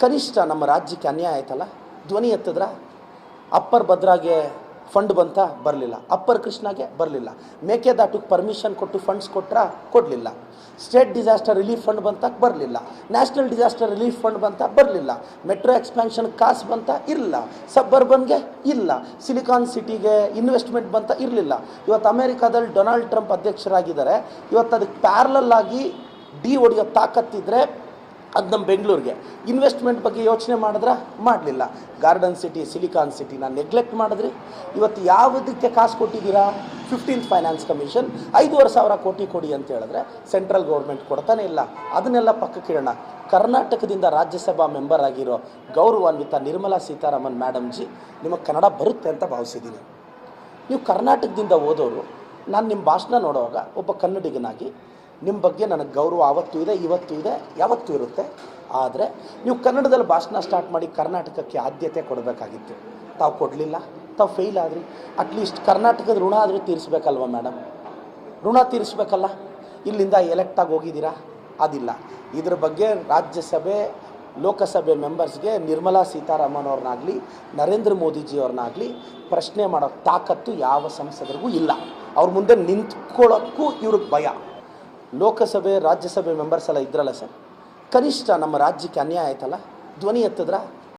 ಕನಿಷ್ಠ ನಮ್ಮ ರಾಜ್ಯಕ್ಕೆ ಅನ್ಯಾಯ ಆಯ್ತಲ್ಲ? ಧ್ವನಿ ಎತ್ತಿದ್ರ? ಅಪ್ಪರ್ ಭದ್ರಾಗೆ ಫಂಡ್ ಬಂತ? ಬರಲಿಲ್ಲ. ಅಪ್ಪರ್ ಕೃಷ್ಣಾಗೆ ಬರಲಿಲ್ಲ. ಮೇಕೆದಾಟಕ್ಕೆ ಪರ್ಮಿಷನ್ ಕೊಟ್ಟು ಫಂಡ್ಸ್ ಕೊಟ್ಟರೆ ಕೊಡಲಿಲ್ಲ. ಸ್ಟೇಟ್ ಡಿಸಾಸ್ಟರ್ ರಿಲೀಫ್ ಫಂಡ್ ಬಂತ? ಬರಲಿಲ್ಲ. ನ್ಯಾಷನಲ್ ಡಿಸಾಸ್ಟರ್ ರಿಲೀಫ್ ಫಂಡ್ ಬಂತ? ಬರಲಿಲ್ಲ. ಮೆಟ್ರೋ ಎಕ್ಸ್ಪ್ಯಾನ್ಷನ್ ಕಾಸು ಬಂತ? ಇರಲಿಲ್ಲ ಸಬ್ಬರ್ಬನ್ಗೆ ಇಲ್ಲ. ಸಿಲಿಕಾನ್ ಸಿಟಿಗೆ ಇನ್ವೆಸ್ಟ್ಮೆಂಟ್ ಬಂತ? ಇರಲಿಲ್ಲ. ಇವತ್ತು ಅಮೇರಿಕಾದಲ್ಲಿ ಡೊನಾಲ್ಡ್ ಟ್ರಂಪ್ ಅಧ್ಯಕ್ಷರಾಗಿದ್ದಾರೆ. ಇವತ್ತು ಅದಕ್ಕೆ ಪ್ಯಾರಲಲ್ ಡಿ ಹೊಡೆಯೋ ತಾಕತ್ತಿದ್ರೆ ಅದು ನಮ್ಮ ಬೆಂಗಳೂರಿಗೆ. ಇನ್ವೆಸ್ಟ್ಮೆಂಟ್ ಬಗ್ಗೆ ಯೋಚನೆ ಮಾಡಿದ್ರೆ? ಮಾಡಲಿಲ್ಲ. ಗಾರ್ಡನ್ ಸಿಟಿ ಸಿಲಿಕಾನ್ ಸಿಟಿನ ನೆಗ್ಲೆಕ್ಟ್ ಮಾಡಿದ್ರಿ. ಇವತ್ತು ಯಾವುದಕ್ಕೆ ಕಾಸು ಕೊಟ್ಟಿದ್ದೀರಾ? ಫಿಫ್ಟೀನ್ತ್ ಫೈನಾನ್ಸ್ ಕಮಿಷನ್ ಐದೂವರೆ ಸಾವಿರ ಕೋಟಿ ಕೊಡಿ ಅಂತ ಹೇಳಿದ್ರೆ ಸೆಂಟ್ರಲ್ ಗೌರ್ಮೆಂಟ್ ಕೊಡ್ತಾನೆ ಇಲ್ಲ. ಅದನ್ನೆಲ್ಲ ಪಕ್ಕಕ್ಕೆ ಇಡೋಣ. ಕರ್ನಾಟಕದಿಂದ ರಾಜ್ಯಸಭಾ ಮೆಂಬರ್ ಆಗಿರೋ ಗೌರವಾನ್ವಿತ ನಿರ್ಮಲಾ ಸೀತಾರಾಮನ್ ಮೇಡಮ್ ಜಿ, ನಿಮಗೆ ಕನ್ನಡ ಬರುತ್ತೆ ಅಂತ ಭಾವಿಸಿದ್ದೀನಿ. ನೀವು ಕರ್ನಾಟಕದಿಂದ ಓದೋರು, ನಾನು ನಿಮ್ಮ ಭಾಷಣ ನೋಡುವಾಗ ಒಬ್ಬ ಕನ್ನಡಿಗನಾಗಿ ನಿಮ್ಮ ಬಗ್ಗೆ ನನಗೆ ಗೌರವ ಆವತ್ತೂ ಇದೆ, ಇವತ್ತೂ ಇದೆ, ಯಾವತ್ತೂ ಇರುತ್ತೆ. ಆದರೆ ನೀವು ಕನ್ನಡದಲ್ಲಿ ಭಾಷಣ ಸ್ಟಾರ್ಟ್ ಮಾಡಿ ಕರ್ನಾಟಕಕ್ಕೆ ಆದ್ಯತೆ ಕೊಡಬೇಕಾಗಿತ್ತು. ತಾವು ಕೊಡಲಿಲ್ಲ, ತಾವು ಫೇಲ್ ಆದ್ರಿ. ಅಟ್ಲೀಸ್ಟ್ ಕರ್ನಾಟಕದ ಋಣ ಆದರೂ ತೀರಿಸ್ಬೇಕಲ್ವ ಮೇಡಮ್ ಋಣ ತೀರಿಸ್ಬೇಕಲ್ಲ? ಇಲ್ಲಿಂದ ಎಲೆಕ್ಟ್ ಆಗಿ ಹೋಗಿದ್ದೀರಾ? ಅದಿಲ್ಲ. ಇದ್ರ ಬಗ್ಗೆ ರಾಜ್ಯಸಭೆ, ಲೋಕಸಭೆ ಮೆಂಬರ್ಸ್ಗೆ ನಿರ್ಮಲಾ ಸೀತಾರಾಮನ್ ಅವ್ರನ್ನಾಗಲಿ, ನರೇಂದ್ರ ಮೋದಿಜಿಯವ್ರನ್ನಾಗಲಿ ಪ್ರಶ್ನೆ ಮಾಡೋ ತಾಕತ್ತು ಯಾವ ಸಂಸದರಿಗೂ ಇಲ್ಲ. ಅವ್ರ ಮುಂದೆ ನಿಂತ್ಕೊಳ್ಳೋಕ್ಕೂ ಇವ್ರಿಗೆ ಭಯ. ಲೋಕಸಭೆ ರಾಜ್ಯಸಭೆ ಮೆಂಬರ್ಸ್ ಎಲ್ಲ ಇದ್ರಲ್ಲ ಸರ್. ಕನಿಷ್ಠ ನಮ್ಮ ರಾಜ್ಯಕ್ಕೆ ಅನ್ಯಾಯ ಆಯ್ತಲ್ಲ? ಧ್ವನಿ ಎತ್ತಿದ್ರ?